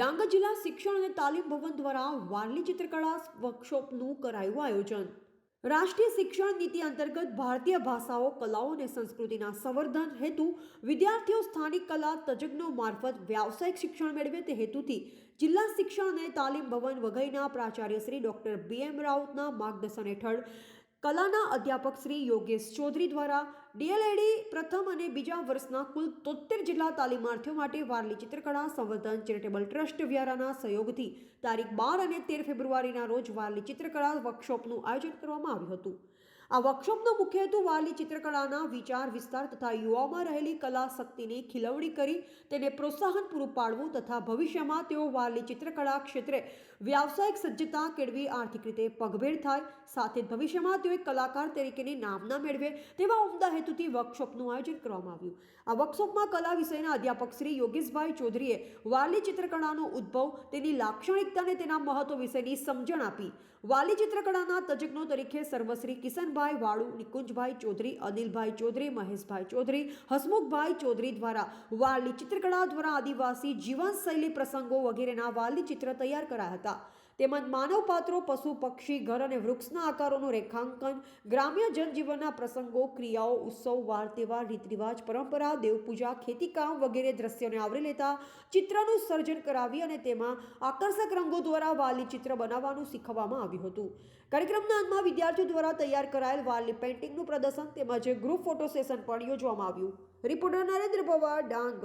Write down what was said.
ડાંગ જિલ્લા શિક્ષણ અને તાલીમ ભવન દ્વારા વારલી ચિત્રકળા વર્કશોપનું કરાયું આયોજન. રાષ્ટ્રીય શિક્ષણ નીતિ અંતર્ગત ભારતીય ભાષાઓ, કલાઓ અને સંસ્કૃતિના સંવર્ધન હેતુ વિદ્યાર્થીઓ સ્થાનિક કલા તજજ્ઞો મારફત વ્યાવસાયિક શિક્ષણ મેળવે તે હેતુથી જિલ્લા શિક્ષણ અને તાલીમ ભવન વઘઈના પ્રાચાર્ય શ્રી ડોક્ટર બી એમ રાઉતના માર્ગદર્શન હેઠળ કલાના અધ્યાપક શ્રી યોગેશ ચૌધરી દ્વારા ડીએલએડી પ્રથમ અને બીજા વર્ષના કુલ તોતેર જેટલા તાલીમાર્થીઓ માટે વારલી ચિત્રકળા સંવર્ધન ચેરિટેબલ ટ્રસ્ટ વ્યારાના સહયોગથી તારીખ બાર અને તેર ફેબ્રુઆરીના રોજ વારલી ચિત્રકળા વર્કશોપનું આયોજન કરવામાં આવ્યું હતું. આ વર્કશોપનો મુખ્ય હેતુ વારલી ચિત્રકળાના વિચાર, વિસ્તાર તથા યુવાઓમાં રહેલી કલા શક્તિની ખીલવણી કરી તેને પ્રોત્સાહન પૂરું પાડવું તથા ભવિષ્યમાં તેઓ વાલી ચિત્રકળા ક્ષેત્રે વ્યાવસાયિક સજ્જતા કેળવી આર્થિક રીતે પગભેર થાય, સાથે ભવિષ્યમાં તેઓ એક કલાકાર તરીકેની નામના મેળવે તેવા ઉમદા હેતુથી વર્કશોપનું આયોજન કરવામાં આવ્યું. આ વર્કશોપમાં કલા વિષયના અધ્યાપક શ્રી યોગેશભાઈ ચૌધરીએ વારલી ચિત્રકળાનો ઉદ્ભવ, તેની લાક્ષણિકતા અને તેના મહત્વ વિશેની સમજણ આપી. વાલી ચિત્રકળાના તજજ્ઞો તરીકે સર્વશ્રી કિશનભાઈ વાળુ, નિકુંજભાઈ ચૌધરી, અનિલભાઈ ચૌધરી, મહેશભાઈ ચૌધરી, હસમુખભાઈ ચૌધરી દ્વારા વારલી ચિત્રકળા દ્વારા આદિવાસી જીવનશૈલી પ્રસંગો વગેરેના વારલી ચિત્ર તૈયાર કરાયા હતા. તેમજ માનવ પાત્રો પશુ, પક્ષી, ઘર અને વૃક્ષના આકારોનું રેખાંકન, ગ્રામ્ય જનજીવનના પ્રસંગો, ક્રિયાઓ, ઉત્સવ, વાર તહેવાર રીત રિવાજ પરંપરા, દેવપૂજા, ખેતીકામ વગેરે દ્રશ્યોને આવરી લેતા ચિત્રનું સર્જન કરાવી અને તેમાં આકર્ષક રંગો દ્વારા વાલી ચિત્ર બનાવવાનું શીખવવામાં આવ્યું હતું. કાર્યક્રમના અંતમાં વિદ્યાર્થીઓ દ્વારા તૈયાર કરાયેલ વાલી પેઇન્ટિંગનું પ્રદર્શન તેમજ ગ્રુપ ફોટો સેશન પણ યોજવામાં આવ્યું. રિપોર્ટર નરેન્દ્ર પવાર, ડાંગ.